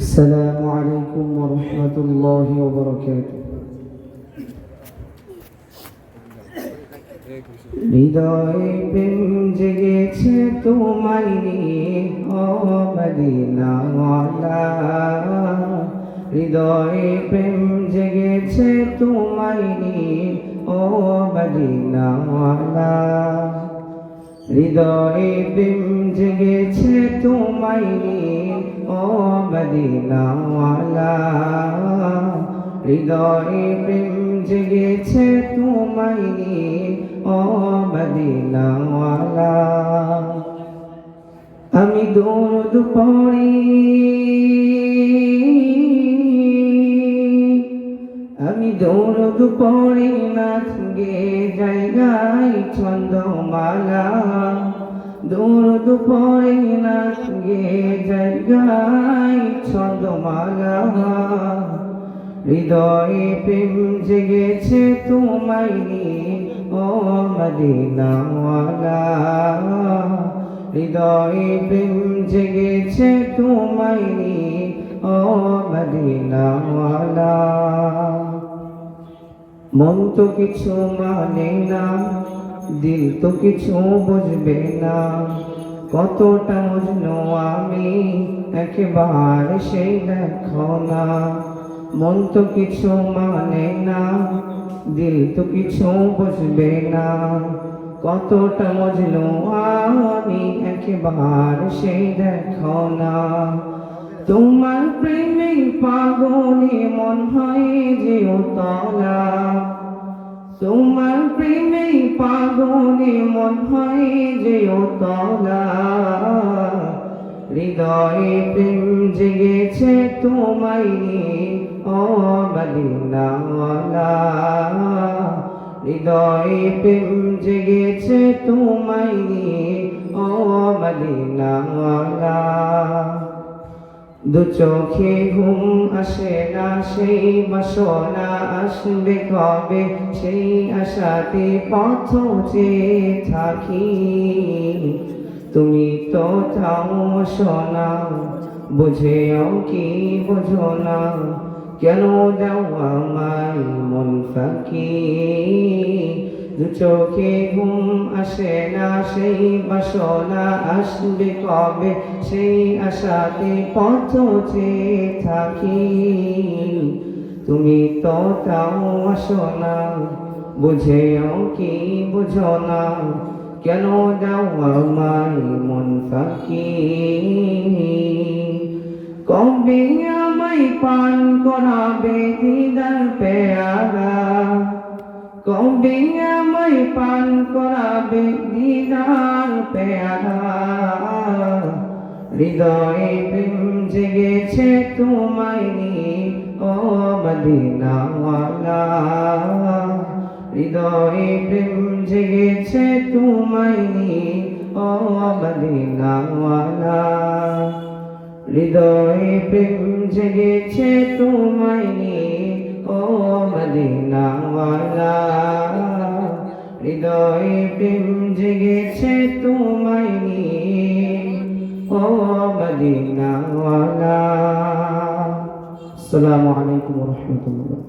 السلام عليكم ورحمة الله وبركاته হৃদয়ে প্রেম জেগেছে তোমায় নিয়ে ও মদিনাওয়ালা হৃদয়ে প্রেম জেগেছে তোমায় নিয়ে ও মদিনাওয়ালা হৃদয়ে প্রেম জেগেছে তোমায় ও মদিনাওয়ালা। হৃদয়ে প্রেম জেগেছে তোমায় ও মদিনাওয়ালা। আমি দৌড় পড়ি দৌড় পড়ি নাচ গে জায়গায় ছন্দমালা। দৌড় পড়ি নাচ গে জায়গায় ছন্দমালা। হৃদয়ে প্রেম জেগেছে তোমায় নিয়ে, ও মদিনাওয়ালা। হৃদয়ে প্রেম জেগেছে তোমায় নিয়ে, ও মদিনাওয়ালা। মন তো কিছু মানে না, দিল তো কিছু বুঝবে না। কতটা মজনু আমি, একেবারে সেই দেখো না। মন তো কিছু মানে না, দিল তো কিছু বুঝবে না। কতটা মজনু আমি, একেবারে সেই দেখো না। তোমার প্রেমে পাগলে মন হয় যে উতলা। তোমার প্রেমে পাগলে মন হয় যে উতলা হৃদয়ে প্রেম জেগেছে তোমায় ও মদিনাওয়ালা হৃদয়ে প্রেম জেগেছে তোমায় ও মদিনাওয়ালা দু চোখে ঘুম আসে না, সেই বাসনা আসবে কবে? সেই আশাতে পথ চেয়ে থাকি। তুমি তো চাও সোনা বুঝেও কি বুঝো না? কেন দাও আমায় মন ফাঁকি? দু চোখে ঘুম আসে না, সেই বাসনা আসবে কবে? সেই আশাতে চেয়ে থাকি। তুমি তো তাও আসো না বুঝেও কি বুঝো না? কেন দাও আমায় মন ফাঁকি? কবে আমায় পান করাবে দিদার পেয়ারা? কবে আমায় পান করাবে দিদার পেয়ারা? হৃদয়ে প্রেম জেগেছে তোমায় ও মদিনাওয়ালা। হৃদয়ে প্রেম জেগেছে তোমায় ও মদিনাওয়ালা। হৃদয়ে প্রেম জেগেছে তোমায় ও মদিনাওয়ালা হৃদয়ে প্রেম জেগেছে তোমায় ও মদিনাওয়ালা আসসালামু আলাইকুম রহমতুল্লাহ।